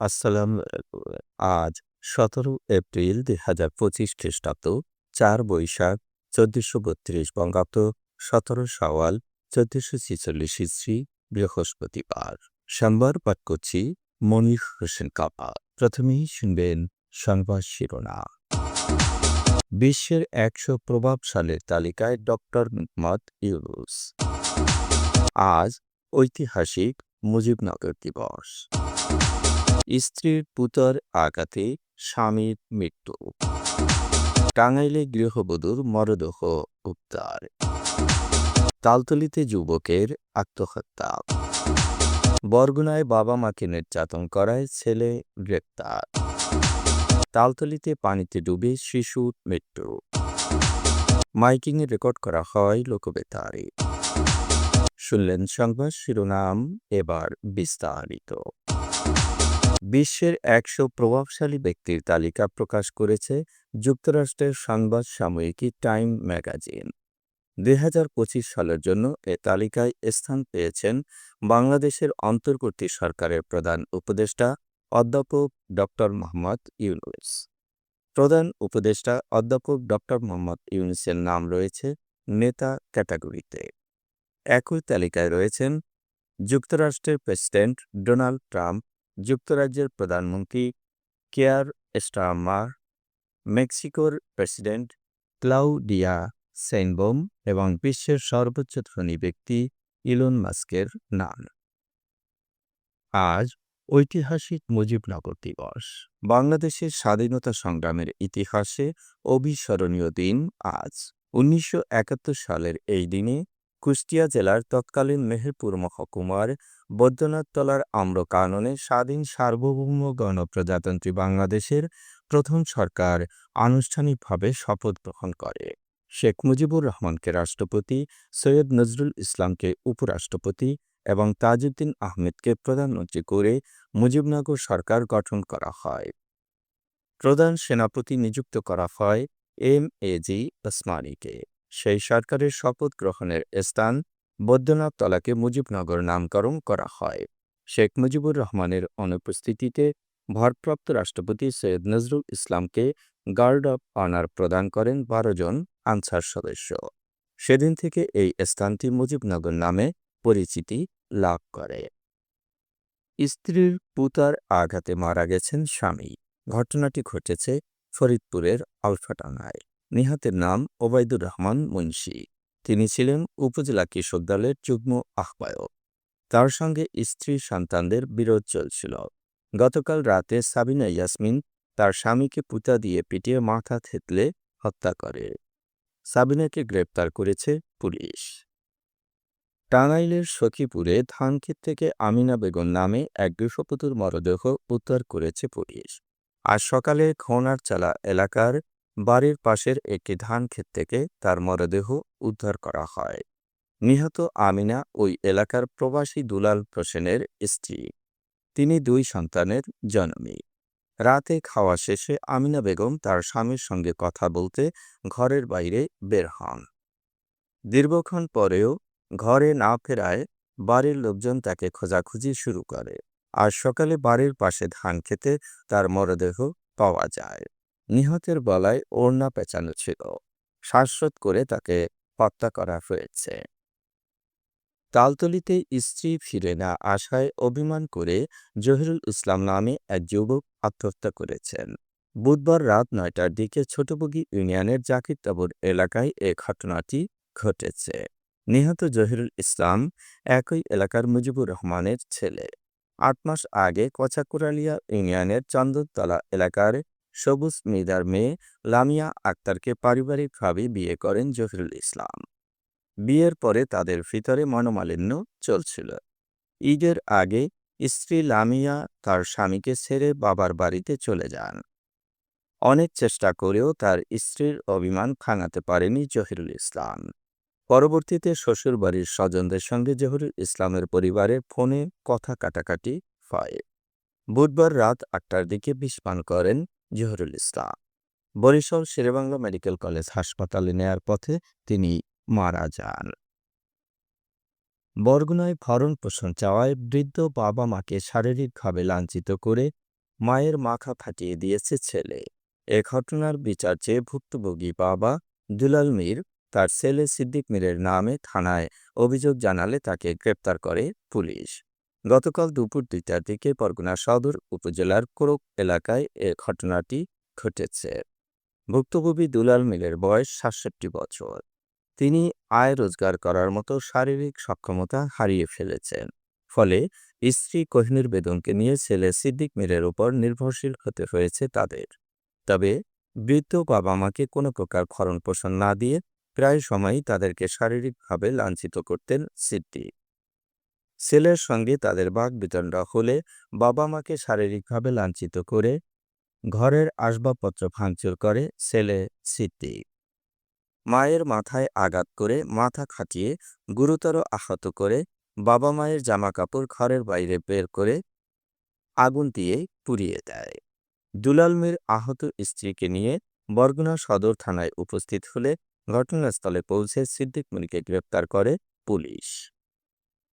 আসসালামু। আজ সতেরো এপ্রিল দুই হাজার পঁচিশ খ্রিস্টাব্দ, চার বৈশাখ, চোদ্দশো বত্রিশ বঙ্গাব্দ, সতেরো সওয়াল চোদ্দশো ছিচল্লিশ ইস্রি, বৃহস্পতিবার। সোমবার পাঠ করছি মনির হোসেন কাপা। প্রথমেই শুনবেন সংবাদ শিরোনাম। বিশ্বের একশো প্রভাবশালীর তালিকায় ডক্টর মোহাম্মদ ইউনুস। আজ ঐতিহাসিক মুজিবনগর দিবস। স্ত্রীর পুতর আঘাতে স্বামীর মৃত্যু। টাঙ্গাইলে গৃহবধূর মরদেহ উদ্ধার। তালতলিতে যুবকের আত্মহত্যা। বরগুনায় বাবা মাকে নির্যাতন করায় ছেলে গ্রেপ্তার। তালতলিতে পানিতে ডুবে শিশুর মৃত্যু। মাইকিংয়ে রেকর্ড করা হয় লোকবেতারে। শুনলেন সংবাদ শিরোনাম এবার বিস্তারিত। বিশ্বের একশো প্রভাবশালী ব্যক্তির তালিকা প্রকাশ করেছে যুক্তরাষ্ট্রের সংবাদ সাময়িকী টাইম ম্যাগাজিন। দুই হাজার পঁচিশ সালের জন্য এ তালিকায় স্থান পেয়েছেন বাংলাদেশের অন্তর্বর্তী সরকারের প্রধান উপদেষ্টা অধ্যাপক ডক্টর মোহাম্মদ ইউনুস। প্রধান উপদেষ্টা অধ্যাপক ডক্টর মোহাম্মদ ইউনুসের নাম রয়েছে নেতা ক্যাটাগরিতে। একই তালিকায় রয়েছেন যুক্তরাষ্ট্রের প্রেসিডেন্ট ডোনাল্ড ট্রাম্প যুক্তরাজ্যের প্রধানমন্ত্রী কেয়ার স্টারমার, মেক্সিকোর প্রেসিডেন্ট ক্লাউডিয়া সেনবোম এবং বিশ্বের সর্বোচ্চ ধনী ব্যক্তি ইলন মাস্কের নাম। আজ ঐতিহাসিক মুজিবনগর দিবস। বাংলাদেশের স্বাধীনতা সংগ্রামের ইতিহাসে অবিস্মরণীয় দিন আজ। উনিশশো একাত্তর সালের এই দিনে কুষ্টিয়া জেলার তৎকালীন মেহেরপুর মহকুমার বৈদ্যনাথতলার আম্রকাননে স্বাধীন সার্বভৌম গণপ্রজাতন্ত্রী বাংলাদেশের প্রথম সরকার আনুষ্ঠানিকভাবে শপথ গ্রহণ করে। শেখ মুজিবুর রহমানকে রাষ্ট্রপতি, সৈয়দ নজরুল ইসলামকে উপরাষ্ট্রপতি এবং তাজউদ্দিন আহমেদকে প্রধানমন্ত্রী করে মুজিবনগর সরকার গঠন করা হয়। প্রধান সেনাপতি নিযুক্ত করা হয় এম এ জি ওসমানীকে। সেই সরকারের শপথ গ্রহণের স্থান বৈদ্যনাথ তলাকে মুজিবনগর নামকরণ করা হয়। শেখ মুজিবুর রহমানের অনুপস্থিতিতে ভারপ্রাপ্ত রাষ্ট্রপতি সৈয়দ নজরুল ইসলামকে গার্ড অব অনার প্রদান করেন বারো জন আনসার সদস্য। সেদিন থেকে এই স্থানটি মুজিবনগর নামে পরিচিতি লাভ করে। স্ত্রীর পুতার আঘাতে মারা গেছেন স্বামী। ঘটনাটি ঘটেছে ফরিদপুরের আলফাটাঙ্গায় নিহতের নাম ওবায়দুর রহমান মুন্সি। তিনি ছিলেন উপজেলা কৃষক দলের যুগ্ম আহ্বায়ক। তার সঙ্গে স্ত্রী সন্তানদের বিরোধ চলছিল। গতকাল রাতে সাবিনা ইয়াসমিন তার স্বামীকে পুতা দিয়ে পিটিয়ে মাথা থেতলে হত্যা করে। সাবিনাকে গ্রেপ্তার করেছে পুলিশ। টাঙ্গাইলের সখীপুরে ধানক্ষেত থেকে আমিনা বেগম নামে এক গৃহবধূর মরদেহ উদ্ধার করেছে পুলিশ। আজ সকালে খোনারচালা এলাকার বাড়ির পাশের একটি ধান ক্ষেত থেকে তার মরদেহ উদ্ধার করা হয়। নিহত আমিনা ওই এলাকার প্রবাসী দুলাল হোসেনের স্ত্রী। তিনি দুই সন্তানের জননী। রাতে খাওয়া শেষে আমিনা বেগম তার স্বামীর সঙ্গে কথা বলতে ঘরের বাইরে বের হন। দীর্ঘক্ষণ পরেও ঘরে না ফেরায় বাড়ির লোকজন তাকে খোঁজাখুঁজি শুরু করে। আর সকালে বাড়ির পাশে ধান খেতে তার মরদেহ পাওয়া যায়। নিহতের গলায় ওড়না পেঁচানো ছিল। শ্বাসরোধ করে তাকে হত্যা করা হয়েছে। তালতলিতে স্ত্রী ফিরে না আসায় অভিমান করে জহিরুল ইসলাম নামে এক যুবক আত্মহত্যা করেছেন। বুধবার রাত নয়টার দিকে ছোটবগি ইউনিয়নের জাকির তাবুর এলাকায় এ ঘটনাটি ঘটেছে। নিহত জহিরুল ইসলাম একই এলাকার মুজিবুর রহমানের ছেলে। আট মাস আগে কচাকুরালিয়া ইউনিয়নের চন্দনতলা এলাকার সবুজ মিদার মেয়ে লামিয়া আক্তারকে পারিবারিকভাবে বিয়ে করেন জহিরুল ইসলাম। বিয়ের পরে তাদের ভিতরে মনোমালিন্য চলছিল। ঈদের আগে স্ত্রী লামিয়া তার স্বামীকে ছেড়ে বাবার বাড়িতে চলে যান। অনেক চেষ্টা করেও তার স্ত্রীর অভিমান ভাঙাতে পারেনি জহিরুল ইসলাম। পরবর্তীতে শ্বশুরবাড়ির স্বজনদের সঙ্গে জহিরুল ইসলামের পরিবারের ফোনে কথা কাটাকাটি হয়। বুধবার রাত আটটার দিকে বিষ পান করেন জহিরুল ইসলাম। বরিশাল শেরেবাংলা মেডিকেল কলেজ হাসপাতালে নেয়ার পথে তিনি মারা যান। বরগুনায় ভরণ পোষণ চাওয়ায় বৃদ্ধ বাবা মাকে শারীরিকভাবে লাঞ্ছিত করে মায়ের মাখা ফাটিয়ে দিয়েছে ছেলে। এ ঘটনার বিচার চেয়ে ভুক্তভোগী বাবা দুলাল মীর তার ছেলে সিদ্দিক মীরের নামে থানায় অভিযোগ জানালে তাকে গ্রেপ্তার করে পুলিশ। গতকাল দুপুর দুইটার দিকে পরগনা সদর উপজেলার কোরক এলাকায় এ ঘটনাটি ঘটেছে। ভুক্তভোগী দুলাল মিলের বয়স সাতষট্টি বছর। তিনি আয় রোজগার করার মতো শারীরিক সক্ষমতা হারিয়ে ফেলেছেন। ফলে স্ত্রী কোহিনুর বেদনকে নিয়ে ছেলে সিদ্দিক মীরের উপর নির্ভরশীল হতে হয়েছে তাদের। তবে বৃদ্ধ বাবা মাকে কোনো প্রকার ভরণ পোষণ না দিয়ে প্রায় সময়ই তাদেরকে শারীরিকভাবে লাঞ্ছিত করতেন সিদ্দিক। ছেলের সঙ্গে তাদের বাক বিতণ্ডা হলে বাবা মাকে শারীরিকভাবে লাঞ্ছিত করে ঘরের আসবাবপত্র ভাঙচুর করে ছেলে সিদ্দিক মায়ের মাথায় আঘাত করে মাথা খাটিয়ে গুরুতর আহত করে বাবা মায়ের জামা কাপড় ঘরের বাইরে বের করে আগুন দিয়ে পুড়িয়ে দেয়। দুলাল মীর আহত স্ত্রীকে নিয়ে বরগুনা সদর থানায় উপস্থিত হলে ঘটনাস্থলে পৌঁছে সিদ্দিক মিরকে গ্রেপ্তার করে পুলিশ।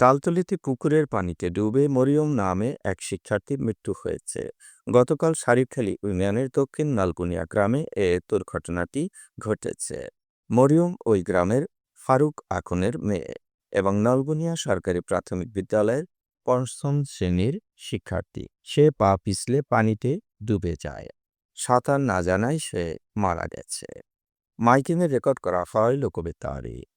তালতলিতে পুকুরের পানিতে ডুবে মরিয়ম নামে এক শিক্ষার্থীর মৃত্যু হয়েছে। গতকাল শারিখালী ইউনিয়নের দক্ষিণ নালকুনিয়া গ্রামে এ দুর্ঘটনাটি ঘটেছে। মরিয়ম ওই গ্রামের ফারুক আখনের মেয়ে এবং নলগুনিয়া সরকারি প্রাথমিক বিদ্যালয়ের পঞ্চম শ্রেণির শিক্ষার্থী। সে পা পিছলে পানিতে ডুবে যায়। সাঁতার না জানায় সে মারা গেছে। মাইকিংয়ের রেকর্ড করা হয় লোকবেতারে।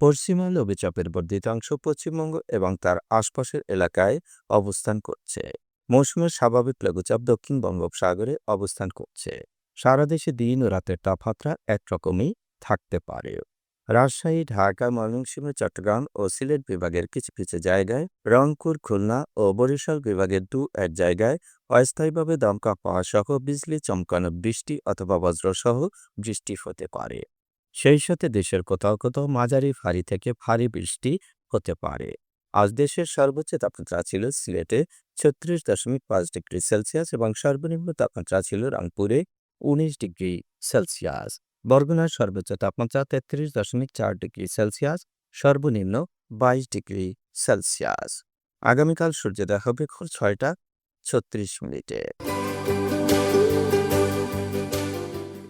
পশ্চিমা লঘুচাপের বর্ধিতাংশ পশ্চিমবঙ্গ এবং তার আশপাশের এলাকায় অবস্থান করছে। মৌসুমের স্বাভাবিক লঘুচাপ দক্ষিণ বঙ্গোপসাগরে অবস্থান করছে। সারা দেশে দিন ও রাতের তাপমাত্রা একরকমই থাকতে পারে। রাজশাহী, ঢাকা, ময়মনসিংহ, চট্টগ্রাম ও সিলেট বিভাগের কিছু কিছু জায়গায়, রংপুর, খুলনা ও বরিশাল বিভাগের দু এক জায়গায় অস্থায়ীভাবে দমকা পাওয়া সহ বিজলি চমকানো বৃষ্টি অথবা বজ্রসহ বৃষ্টি হতে পারে। সেই সাথে দেশের কোথাও কোথাও মাঝারি ভারী থেকে ভারী বৃষ্টি হতে পারে। আজ দেশের সর্বোচ্চ তাপমাত্রা ছিল সিলেটে ছত্রিশ দশমিক পাঁচ ডিগ্রি সেলসিয়াস এবং সর্বনিম্ন তাপমাত্রা ছিল রংপুরে উনিশ ডিগ্রি সেলসিয়াস। বরগুনার সর্বোচ্চ তাপমাত্রা তেত্রিশ দশমিক চার ডিগ্রি সেলসিয়াস, সর্বনিম্ন বাইশ ডিগ্রি সেলসিয়াস। আগামীকাল সূর্যোদয় হবে ভোর ছয়টা ছত্রিশ মিনিটে।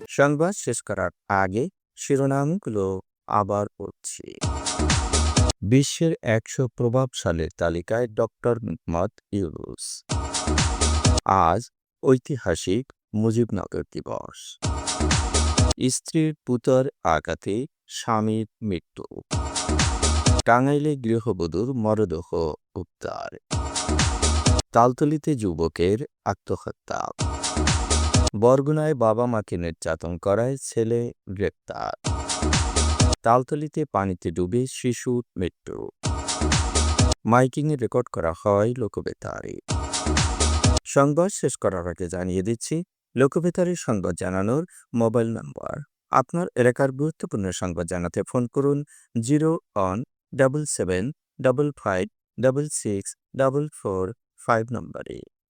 সংবাদ শেষ করার আগে শিরোনামগুলো আবার পড়ছি। বিশ্বের একশো প্রভাবশালীর তালিকায় ডক্টর মোহাম্মদ ইউনুস। আজ ঐতিহাসিক মুজিবনগর দিবস। স্ত্রীর পুতর আঘাতে স্বামীর মৃত্যু। টাঙ্গাইলে গৃহবধূর মরদেহ উদ্ধার। তালতলিতে যুবকের আত্মহত্যা। বরগুনায় বাবা মাকে নির্যাতন করায় ছেলে গ্রেপ্তার। তালতলিতে পানিতে ডুবে শিশুর মৃত্যু। মাইকিংয়ে রেকর্ড করা হয় লোকবেতারে। সংবাদ শেষ করার আগে জানিয়ে দিচ্ছি লোকবেতারের সংবাদ জানানোর মোবাইল নাম্বার। আপনার এলাকার গুরুত্বপূর্ণ সংবাদ জানাতে ফোন করুন zero one double seven double five double six double four five নম্বরে।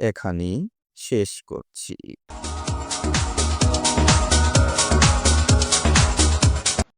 এখানেই শেষ করছি।